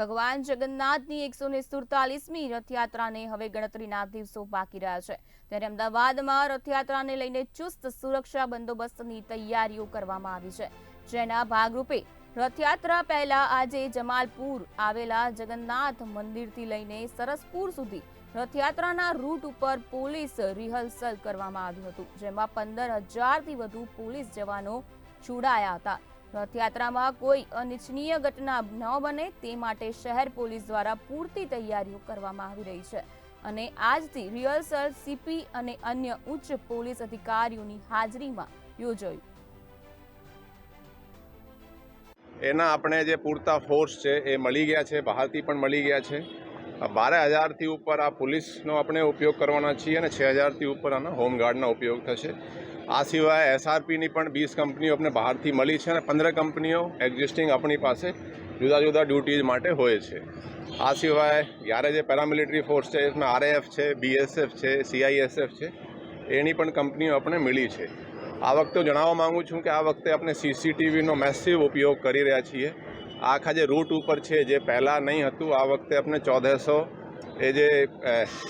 ભગવાન જગન્નાથની એકસો ને સુડતાલીસમી રથયાત્રાને હવે ગણતરીના દિવસો બાકી રહ્યા છે. ત્યારે અમદાવાદમાં રથયાત્રાને લઈને ચુસ્ત સુરક્ષા બંદોબસ્તની તૈયારીઓ કરવામાં આવી છે. જેના ભાગરૂપે રથયાત્રા પહેલા આજે જમાલપુર આવેલા જગન્નાથ મંદિરથી લઈને સરસપુર સુધી રથયાત્રાના રૂટ ઉપર પોલીસ રિહર્સલ કરવામાં આવ્યું હતું, જેમાં પંદર હજારથી વધુ પોલીસ જવાનો જોડાયા હતા. રથયાત્રામાં કોઈ અનિચ્છનીય ઘટના ન બને તે માટે શહેર પોલીસ દ્વારા પૂરતી તૈયારીઓ કરવામાં આવી રહી છે. અને આજથી રિહર્સલ સીપી અને અન્ય ઉચ્ચ પોલીસ અધિકારીઓની હાજરીમાં યોજાયું. એના આપણે જે પૂરતા ફોર્સ છે એ મળી ગયા છે, બહારથી પણ મળી ગયા છે. બાર હજારથી ઉપર આ પોલીસનો આપણે ઉપયોગ કરવાના છીએ અને છ હજારથી ઉપર આના હોમગાર્ડનો ઉપયોગ થશે. આ સિવાય એસઆરપીની પણ વીસ કંપનીઓ આપણે બહારથી મળી છે અને પંદર કંપનીઓ એક્ઝિસ્ટિંગ આપણી પાસે જુદા જુદા ડ્યુટીઝ માટે હોય છે. આ સિવાય જ્યારે જે પેરામિલિટરી ફોર્સ છે, એમાં આરએએફ છે બીએસએફ છે સીઆઈએસએફ છે, એની પણ કંપનીઓ આપણે મળી છે. આ વખતે જણાવવા માગું છું કે આ વખતે આપણે સીસીટીવીનો મેસિવ ઉપયોગ કરી રહ્યા છીએ. આખા જે રૂટ ઉપર છે, જે પહેલાં નહીં હતું, આ વખતે આપણે ચૌદસો એ જે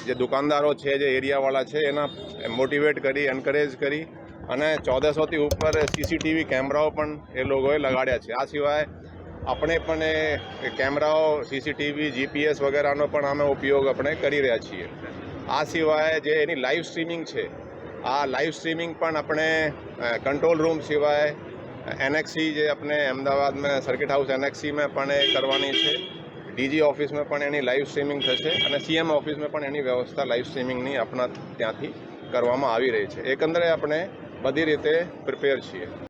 જે દુકાનદારો છે, જે એરિયાવાળા છે, એના મોટિવેટ કરી એન્કરેજ કરી અને ચૌદસોથી ઉપર સીસીટીવી કેમેરાઓ પણ એ લોકોએ લગાડ્યા છે. આ સિવાય આપણે પણ એ કેમેરાઓ સીસીટીવી જીપીએસ વગેરેનો પણ અમે ઉપયોગ આપણે કરી રહ્યા છીએ. આ સિવાય જે એની લાઈવ સ્ટ્રીમિંગ છે, આ લાઈવ સ્ટ્રીમિંગ પણ આપણે કંટ્રોલ રૂમ સિવાય એનએક્સી જે આપણે અમદાવાદમાં સર્કિટ હાઉસ એનએક્સીમાં પણ એ કરવાની છે. ડીજી ઓફિસમાં પણ એની લાઈવ સ્ટ્રીમિંગ થશે અને સીએમ ઓફિસમાં પણ એની વ્યવસ્થા લાઈવ સ્ટ્રીમિંગની આપણા ત્યાંથી કરવામાં આવી રહી છે. એકંદરે આપણે બધી રીતે પ્રિપેર છીએ.